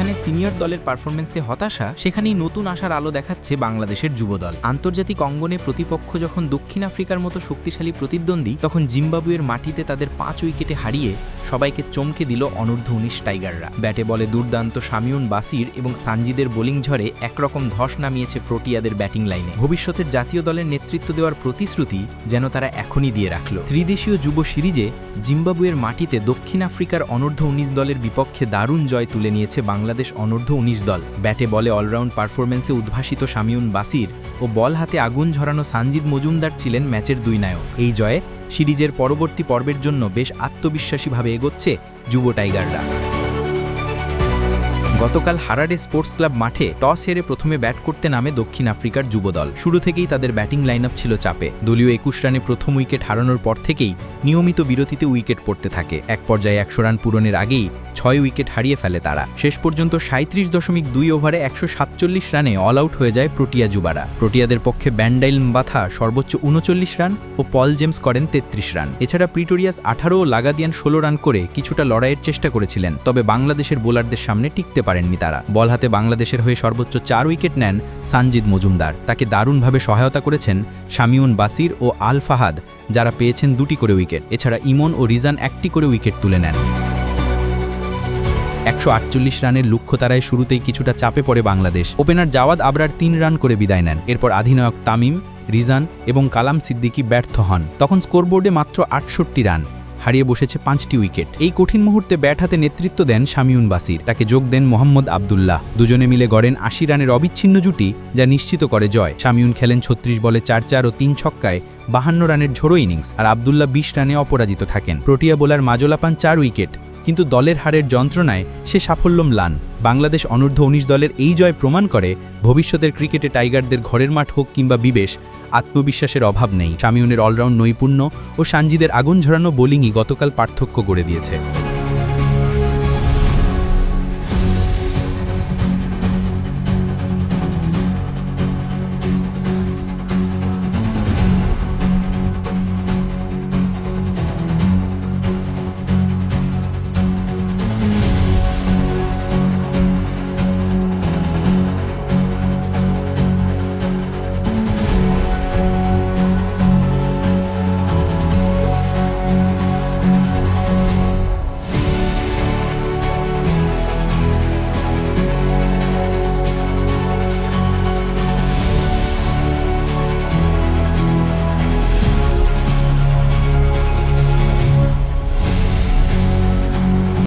যেখানে সিনিয়র দলের পারফরমেন্সে হতাশা, সেখানেই নতুন আশার আলো দেখাচ্ছে বাংলাদেশের যুবদল। আন্তর্জাতিক অঙ্গনে প্রতিপক্ষ যখন দক্ষিণ আফ্রিকার মতো শক্তিশালী প্রতিদ্বন্দ্বী, তখন জিম্বাবুয়ের মাটিতে তাদের পাঁচ উইকেটে হারিয়ে সবাইকে চমকে দিল অনূর্ধ্ব উনিশ টাইগাররা। ব্যাটে বলে দুর্দান্ত শামিউন বাসির এবং সানজিদের বোলিং ঝড়ে একরকম ধস নামিয়েছে প্রোটিয়াদের ব্যাটিং লাইনে। ভবিষ্যতের জাতীয় দলের নেতৃত্ব দেওয়ার প্রতিশ্রুতি যেন তারা এখনই দিয়ে রাখল। ত্রিদেশীয় যুব সিরিজে জিম্বাবুয়ের মাটিতে দক্ষিণ আফ্রিকার অনূর্ধ্ব উনিশ দলের বিপক্ষে দারুণ জয় তুলে নিয়েছে বাংলাদেশ অনূর্ধ্ব উনিশ দল। ব্যাটে বলে অলরাউন্ড পারফরমেন্সে উদ্ভাসিত শামিউন বাসির ও বল হাতে আগুন ঝরানো সানজিদ মজুমদার ছিলেন ম্যাচের দুই নায়ক। এই জয়ে সিরিজের পরবর্তী পর্বের জন্য বেশ আত্মবিশ্বাসীভাবে এগোচ্ছে যুব টাইগাররা। গতকাল হারারে স্পোর্টস ক্লাব মাঠে টস হেরে প্রথমে ব্যাট করতে নামে দক্ষিণ আফ্রিকার যুবদল শুরু থেকেই তাদের ব্যাটিং লাইনআপ ছিল চাপে। দলীয় একুশ রানে প্রথম উইকেট হারানোর পর থেকেই নিয়মিত বিরতিতে উইকেট পড়তে থাকে। এক পর্যায়ে একশো রান পূরণের আগেই ছয় উইকেট হারিয়ে ফেলে তারা। শেষ পর্যন্ত সাঁত্রিশ দশমিক দুই ওভারে একশো সাতচল্লিশ রানে অল আউট হয়ে যায় প্রোটিয়া যুবারা প্রোটিয়াদের পক্ষে ব্যান্ডাইল বাথা সর্বোচ্চ উনচল্লিশ রান ও পল জেমস করেন তেত্রিশ রান। এছাড়া প্রিটোরিয়াস আঠারো ও লাগাদিয়ান ষোলো রান করে কিছুটা লড়াইয়ের চেষ্টা করেছিলেন, তবে বাংলাদেশের বোলারদের সামনে টিকতে পারেননি তারা। বল হাতে বাংলাদেশের হয়ে সর্বোচ্চ চার উইকেট নেন সানজিদ মজুমদার। তাকে দারুণভাবে সহায়তা করেছেন শামিউন বাসির ও আল ফাহাদ, যারা পেয়েছেন দুটি করে উইকেট। এছাড়া ইমন ও রিজান একটি করে উইকেট তুলে নেন। একশো আটচল্লিশ রানের লক্ষ্য তারায় শুরুতেই কিছুটা চাপে পড়ে বাংলাদেশ। ওপেনার জাওয়াদ আবরার তিন রান করে বিদায় নেন। এরপর অধিনায়ক তামিম, রিজান এবং কালাম সিদ্দিকী ব্যর্থ হন। তখন স্কোরবোর্ডে মাত্র আটষট্টি রান, হারিয়ে বসেছে পাঁচটি উইকেট। এই কঠিন মুহূর্তে ব্যাট হাতে নেতৃত্ব দেন শামিউন বাসির। তাকে যোগ দেন মোহাম্মদ আবদুল্লাহ। দুজনে মিলে গড়েন আশি রানের অবিচ্ছিন্ন জুটি, যা নিশ্চিত করে জয়। শামিউন খেলেন ছত্রিশ বলে চার চার ও তিন ছক্কায় বাহান্ন রানের ঝোড়ো ইনিংস, আর আবদুল্লাহ বিশ রানে অপরাজিত থাকেন। প্রোটিয়া বোলার মাজলা পান চার উইকেট কিন্তু দলের হারের যন্ত্রণায় সে সাফল্য ম্লান বাংলাদেশ অনূর্ধ্ব উনিশ দলের এই জয় প্রমাণ করে ভবিষ্যতের ক্রিকেটে টাইগারদের ঘরের মাঠ হোক কিংবা বিবেশ, আত্মবিশ্বাসের অভাব নেই। শামিউনের অলরাউন্ড নৈপুণ্য ও সানজিদের আগুন ঝরানো বোলিংই গতকাল পার্থক্য গড়ে দিয়েছে।